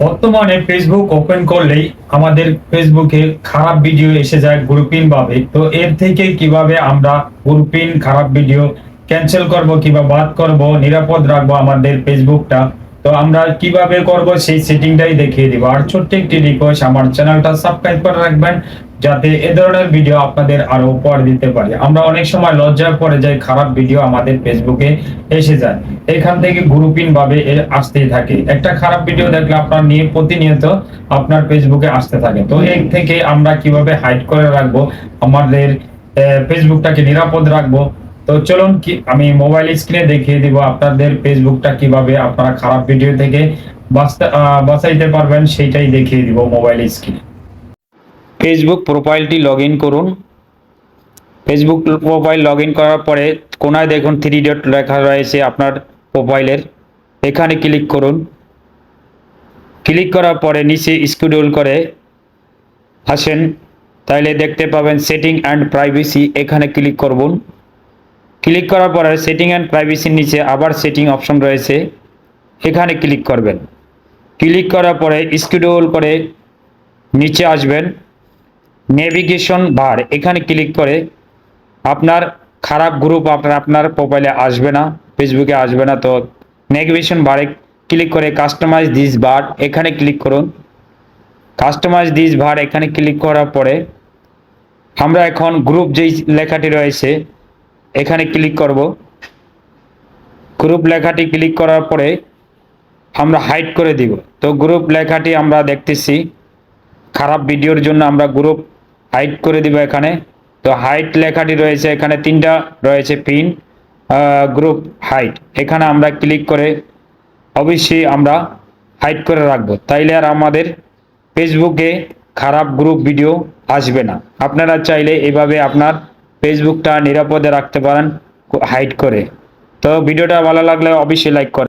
বর্তমানে Facebook open করলেই আমাদের ফেসবুকে খারাপ ভিডিও এসে যায় গ্রুপিং ভাবে তো এর থেকে কীভাবে আমরা গ্রুপিং খারাপ ভিডিও ক্যান্সেল করব, কিংবা বাদ করব, নিরাপদ রাখব আমাদের ফেসবুকটা তো আমরা কীভাবে করব সেই সেটিংটাই দেখিয়ে দিব। আর ছোট্ট একটি রিকোয়েস্ট আমার চ্যানেলটা সাবস্ক্রাইব করে রাখবেন, যাতে এ ধরনের ভিডিও আপনাদের আরও উপহার দিতে পারি। আমরা অনেক সময় লজ্জায় পড়ে যাই, খারাপ ভিডিও আমাদের ফেসবুকে এসে যায়। এখান থেকে গ্রুপিং ভাবে আসতেই থাকে। একটা খারাপ ভিডিও দেখলে আপনার নিয়ে প্রতিনিয়ত আপনার ফেসবুকে আসতে থাকে। তো এর থেকে আমরা কীভাবে হাইড করে রাখব, আমাদের ফেসবুকটাকে নিরাপদ রাখব? তো চলুন কি, আমি মোবাইল স্ক্রিনে দেখিয়ে দিব আপনাদের ফেসবুকটা কীভাবে আপনারা খারাপ ভিডিও থেকে বাঁচাইতে পারবেন, সেইটাই দেখিয়ে দিব মোবাইল স্ক্রিনে ফেসবুক প্রোফাইলটি লগ করুন। ফেসবুক প্রোফাইল লগ করার পরে কোনায় দেখুন থ্রি ডট লেখা রয়েছে, আপনার প্রোফাইলের এখানে ক্লিক করুন। ক্লিক করার পরে নিচে স্ক্রোল করে আসেন। তাইলে দেখতে পাবেন সেটিং অ্যান্ড প্রাইভেসি এখানে ক্লিক করুন ক্লিক করার পরে সেটিং অ্যান্ড প্রাইভেসির নিচে আবার সেটিং অপশন রয়েছে। এখানে ক্লিক করবেন। ক্লিক করার পরে স্ক্রোল করে নিচে আসবেন। নেভিগেশন বার এখানে ক্লিক করে আপনার খারাপ গ্রুপ আপনার আপনার প্রোফাইলে আসবে না। ফেসবুকে আসবে না তো নেভিগেশন বারে ক্লিক করে কাস্টমাইজ দিস বার এখানে ক্লিক করুন। কাস্টমাইজ দিস বার এখানে ক্লিক করার পরে আমরা এখন গ্রুপ যেই লেখাটি রয়েছে এখানে ক্লিক করব। গ্রুপ লেখাটি ক্লিক করার পরে আমরা হাইড করে দিব। তো গ্রুপ লেখাটি আমরা দেখতেছি। খারাপ ভিডিওর জন্য আমরা গ্রুপ হাইড করে দিব এখানে। তো হাইট লেখাটি রয়েছে এখানে তিনটা রয়েছে পিন। গ্রুপ হাইট এখানে আমরা ক্লিক করে অবশ্যই আমরা হাইট করে রাখব। তাইলে আর আমাদের ফেসবুকে খারাপ গ্রুপ ভিডিও আসবে না। আপনারা চাইলে এভাবে আপনার ফেসবুকটা নিরাপদে রাখতে পারেন হাইড করে। তো ভিডিওটা ভালো লাগলে অবশ্যই লাইক করেন